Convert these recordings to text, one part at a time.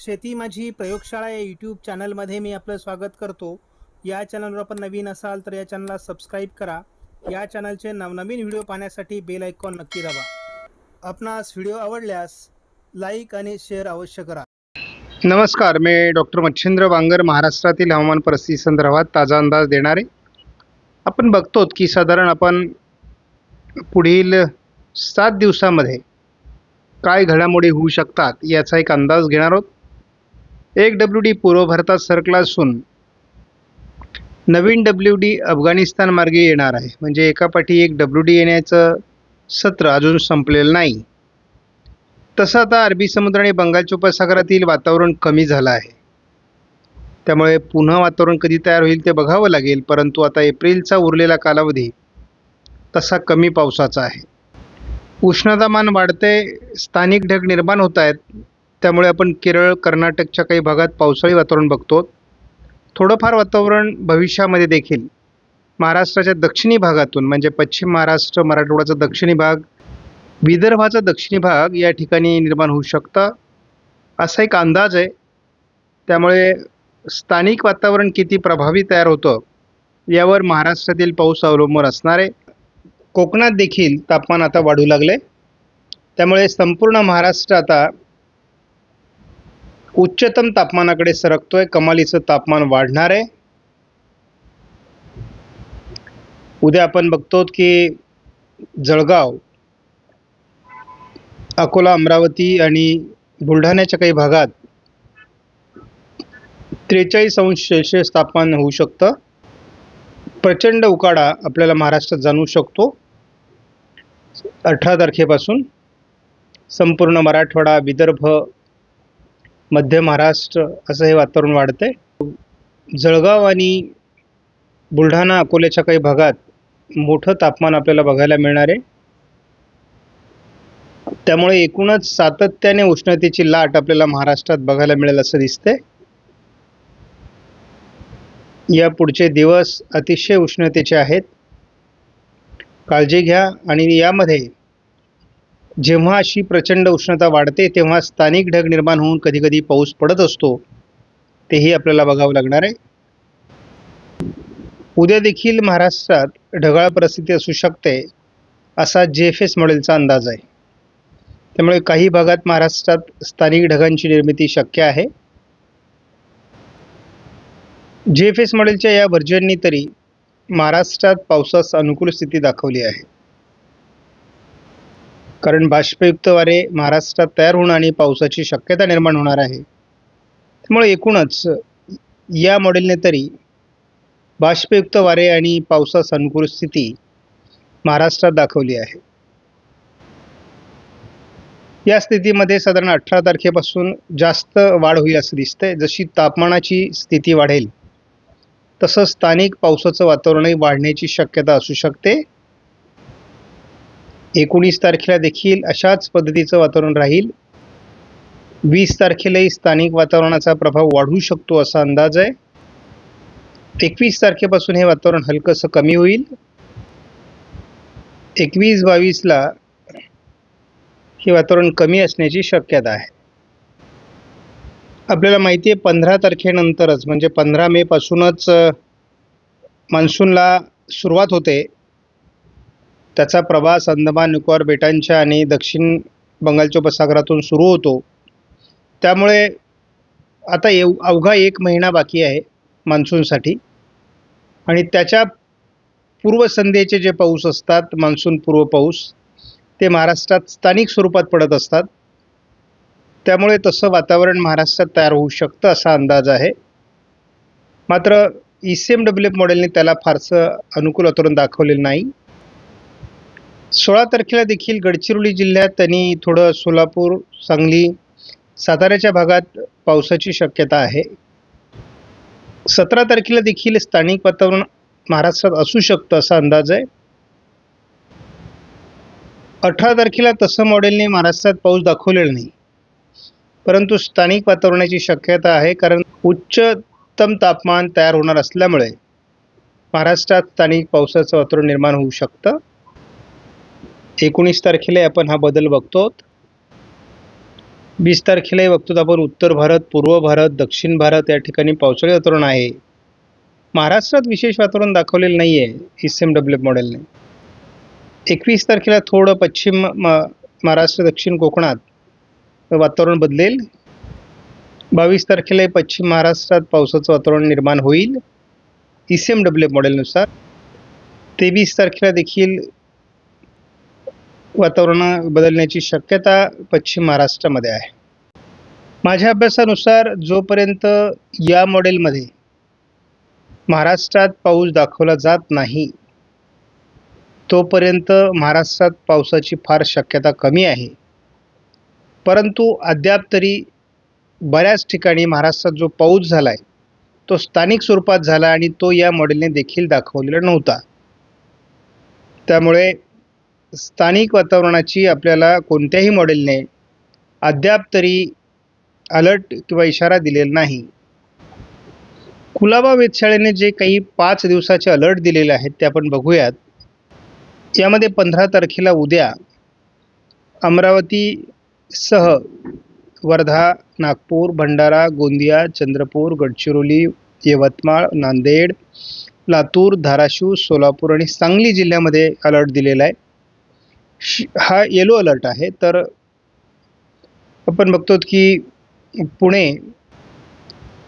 शेती माझी प्रयोगशाळा या यूट्यूब चॅनलमध्ये मी आपलं स्वागत करतो. या चॅनलवर आपण नवीन असाल तर या चॅनलला सबस्क्राईब करा. या चॅनलचे नवनवीन व्हिडिओ पाहण्यासाठी बेल आयकॉन नक्की दाबा. आपणास व्हिडिओ आवडल्यास लाईक आणि शेअर अवश्य करा. नमस्कार मी डॉक्टर मच्छिंद्र बांगर महाराष्ट्रातील हवामान परिस्थिती संदर्भात ताजा अंदाज देणारे. आपण बघतो की साधारण आपण पुढील सात दिवसामध्ये काय घडामोडी होऊ शकतात याचा एक अंदाज घेणार आहोत. एक डब्ल्यू डी पूर्व भारतात सरकला असून नवीन डब्ल्यू डी अफगाणिस्तान मार्गे येणार आहे. म्हणजे एकापाठी एक डब्ल्यू डी येण्याचं सत्र अजून संपलेलं नाही. तसं आता अरबी समुद्र आणि बंगालच्या उपसागरातील वातावरण कमी झालं आहे. त्यामुळे पुन्हा वातावरण कधी तयार होईल ते बघावं लागेल परंतु आता एप्रिलचा उरलेला कालावधी तसा कमी पावसाचा आहे. उष्णतामान वाढते स्थानिक ढग निर्माण होत आहेत. त्यामुळे आपण केरळ कर्नाटकच्या काही भागात पावसाळी वातावरण बघतो. थोडंफार वातावरण भविष्यामध्ये देखील. महाराष्ट्राच्या दक्षिणी भागातून म्हणजे पश्चिम महाराष्ट्र मराठवाड्याचा दक्षिणी भाग विदर्भाचा दक्षिणी भाग या ठिकाणी निर्माण होऊ शकतं. असा एक अंदाज आहे. त्यामुळे स्थानिक वातावरण किती प्रभावी तयार होतं यावर महाराष्ट्रातील पाऊस अवलंबून असणार आहे. कोकणात देखील तापमान आता वाढू लागले त्यामुळे संपूर्ण महाराष्ट्र आता उच्चतम तापमानाकडे सरकतोय. कमालीचं तापमान वाढणार आहे. उद्या आपण बघतो की जळगाव अकोला अमरावती आणि बुलढाण्याच्या काही भागात त्रेचाळीस अंश सेल्सिअस तापमान होऊ शकतं. प्रचंड उकाडा आपल्याला महाराष्ट्रात जाणवू शकतो. अठरा तारखेपासून संपूर्ण मराठवाडा विदर्भ मध्य महाराष्ट्र असं हे वातावरण वाढतंय. जळगाव आणि बुलढाणा अकोल्याच्या काही भागात मोठं तापमान आपल्याला बघायला मिळणार आहे. त्यामुळे एकूणच सातत्याने उष्णतेची लाट आपल्याला महाराष्ट्रात बघायला मिळेल असं दिसतंय. या पुढचे दिवस अतिशय उष्णतेचे आहेत. काळजी घ्या आणि यामध्ये जेव्हा अशी प्रचंड उष्णता वाढते तेव्हा स्थानिक ढग निर्माण होऊन कधीकधी पाऊस पडत असतो. तेही आपल्याला बघावं लागणार आहे. उद्या देखील महाराष्ट्रात ढगाळ परिस्थिती असू शकते असा जे एफ एस मॉडेलचा अंदाज आहे. त्यामुळे काही भागात महाराष्ट्रात स्थानिक ढगांची निर्मिती शक्य आहे. जे एफ एस मॉडेलच्या या व्हर्जननी तरी महाराष्ट्रात पावसास अनुकूल स्थिती दाखवली आहे. कारण बाष्पयुक्त वारे महाराष्ट्रात तयार होणं आणि पावसाची शक्यता निर्माण होणार आहे. त्यामुळे एकूणच या मॉडेलने तरी बाष्पयुक्त वारे आणि पावसास अनुकूल स्थिती महाराष्ट्रात दाखवली आहे. या स्थितीमध्ये साधारण अठरा तारखेपासून जास्त वाढ होईल असं दिसतंय. जशी तापमानाची स्थिती वाढेल तसं स्थानिक पावसाचं वातावरणही वाढण्याची शक्यता असू शकते. एकोणीस तारखेला देखील अशाच पद्धतीचं वातावरण राहील. वीस तारखेलाही स्थानिक वातावरणाचा प्रभाव वाढू शकतो असा अंदाज आहे. एकवीस तारखेपासून हे वातावरण हलकंसं कमी होईल. एकवीस बावीसला हे वातावरण कमी असण्याची शक्यता आहे. आपल्याला माहिती आहे पंधरा तारखेनंतरच म्हणजे पंधरा मेपासूनच मान्सूनला सुरुवात होते. त्याचा प्रवास अंदमान निकोबार बेटांच्या आणि दक्षिण बंगालच्या उपसागरातून सुरू होतो. त्यामुळे आता येऊ अवघा एक महिना बाकी आहे मान्सूनसाठी. आणि त्याच्या पूर्वसंध्येचे जे पाऊस असतात मान्सून पूर्व पाऊस ते महाराष्ट्रात स्थानिक स्वरूपात पडत असतात. त्यामुळे तसं वातावरण महाराष्ट्रात तयार होऊ शकतं असा अंदाज आहे. मात्र E C M W F मॉडेलने त्याला फारसं अनुकूल वातावरण दाखवलेलं नाही. सोळा तारखेला देखील गडचिरोली जिल्ह्यात आणि थोडं सोलापूर सांगली साताऱ्याच्या भागात पावसाची शक्यता आहे. सतरा तारखेला देखील स्थानिक वातावरण महाराष्ट्रात असू शकतं असा अंदाज आहे. अठरा तारखेला तसं मॉडेलने महाराष्ट्रात पाऊस दाखवलेला नाही. परंतु स्थानिक वातावरणाची शक्यता आहे कारण उच्चतम तापमान तयार होणार असल्यामुळे महाराष्ट्रात स्थानिक पावसाचं वातावरण निर्माण होऊ शकतं. एकोणीस तारखेला आपण हा बदल बघतो वीस तारखेलाही बघतो आपण उत्तर भारत पूर्व भारत दक्षिण भारत या ठिकाणी पावसाळी वातावरण आहे. महाराष्ट्रात विशेष वातावरण दाखवलेलं नाही आहे एस एम डब्ल्यू मॉडेलने. एकवीस तारखेला थोडं पश्चिम म- महाराष्ट्र दक्षिण कोकणात वातावरण बदलेल. बावीस तारखेला पश्चिम महाराष्ट्रात पावसाचं वातावरण निर्माण होईल. ई सी एम डब्ल्यू मॉडेलनुसार. तेवीस तारखेला देखील वातावरण बदलण्याची शक्यता पश्चिम महाराष्ट्रामध्ये आहे. माझ्या अभ्यासानुसार जोपर्यंत या मॉडेलमध्ये महाराष्ट्रात पाऊस दाखवला जात नाही तोपर्यंत महाराष्ट्रात पावसाची फार शक्यता कमी आहे. परंतु अद्याप तरी बऱ्याच ठिकाणी महाराष्ट्रात जो पाऊस झाला आहे तो स्थानिक स्वरूपात झाला आणि तो या मॉडेलने देखील दाखवलेला नव्हता. त्यामुळे स्थानिक वातावरणाची आपल्याला कोणत्याही मॉडेलने अद्याप तरी अलर्ट किंवा इशारा दिलेला नाही. कुलाबा वेधशाळेने जे काही पाच दिवसाचे अलर्ट दिलेले आहेत ते आपण बघूयात. यामध्ये पंधरा तारखेला उद्या अमरावतीसह वर्धा नागपूर भंडारा गोंदिया चंद्रपूर गडचिरोली यवतमाळ नांदेड लातूर धाराशिव सोलापूर आणि सांगली जिल्ह्यामध्ये अलर्ट दिलेला आहे. श- हा येलो अलर्ट आहे. तर आपण बघतो की पुणे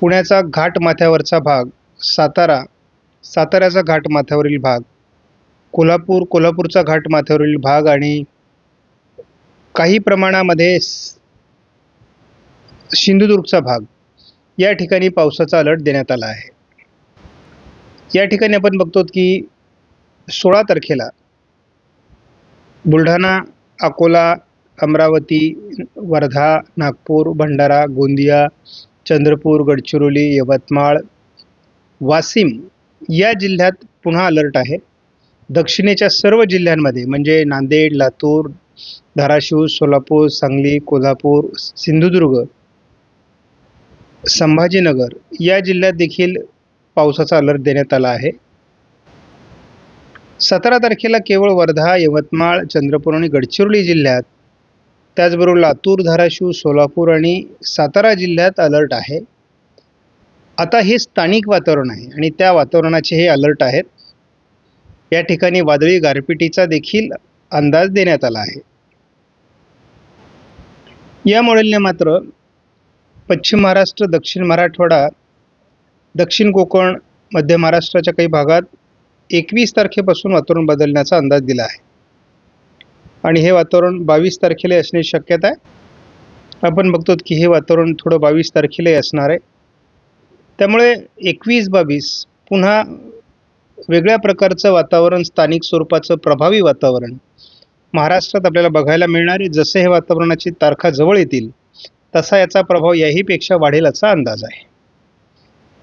पुण्याचा घाटमाथ्यावरचा भाग सातारा साताऱ्याचा घाट माथ्यावरील भाग कोल्हापूर कोल्हापूरचा घाट माथ्यावरील भाग आणि काही प्रमाणामध्ये सिंधुदुर्गचा भाग या ठिकाणी पावसाचा अलर्ट देण्यात आला आहे. या ठिकाणी आपण बघतो की सोळा तारखेला बुलढाणा अकोला अमरावती वर्धा नागपूर भंडारा गोंदिया चंद्रपूर गडचिरोली यवतमाळ वाशिम या जिल्ह्यात पुन्हा अलर्ट आहे. दक्षिणेच्या सर्व जिल्ह्यांमध्ये म्हणजे नांदेड लातूर धाराशिव सोलापूर सांगली कोल्हापूर सिंधुदुर्ग संभाजीनगर या जिल्ह्यात देखील पावसाचा अलर्ट देण्यात आला आहे. सतरा तारखेला केवळ वर्धा यवतमाळ चंद्रपूर आणि गडचिरोली जिल्ह्यात. त्याचबरोबर लातूर धाराशिव सोलापूर आणि सातारा जिल्ह्यात अलर्ट आहे. आता हे स्थानिक वातावरण आहे आणि त्या वातावरणाचे हे अलर्ट आहेत. या ठिकाणी वादळी गारपिटीचा देखील अंदाज देण्यात आला आहे. या मॉडेलने मात्र पश्चिम महाराष्ट्र दक्षिण मराठवाडा दक्षिण कोकण मध्य महाराष्ट्राच्या काही भागात एकवीस तारखेपासून वातावरण बदलण्याचा अंदाज दिला आहे. आणि हे वातावरण बावीस तारखेला असण्याची शक्यता आहे. आपण बघतो की हे वातावरण थोडं बावीस तारखेलाही असणार आहे. त्यामुळे एकवीस बावीस पुन्हा वेगळ्या प्रकारचं वातावरण स्थानिक स्वरूपाचं प्रभावी वातावरण महाराष्ट्रात आपल्याला बघायला मिळणार आहे. जसे हे वातावरणाची तारखा जवळ येतील तसा याचा प्रभाव याहीपेक्षा वाढेल असा अंदाज आहे.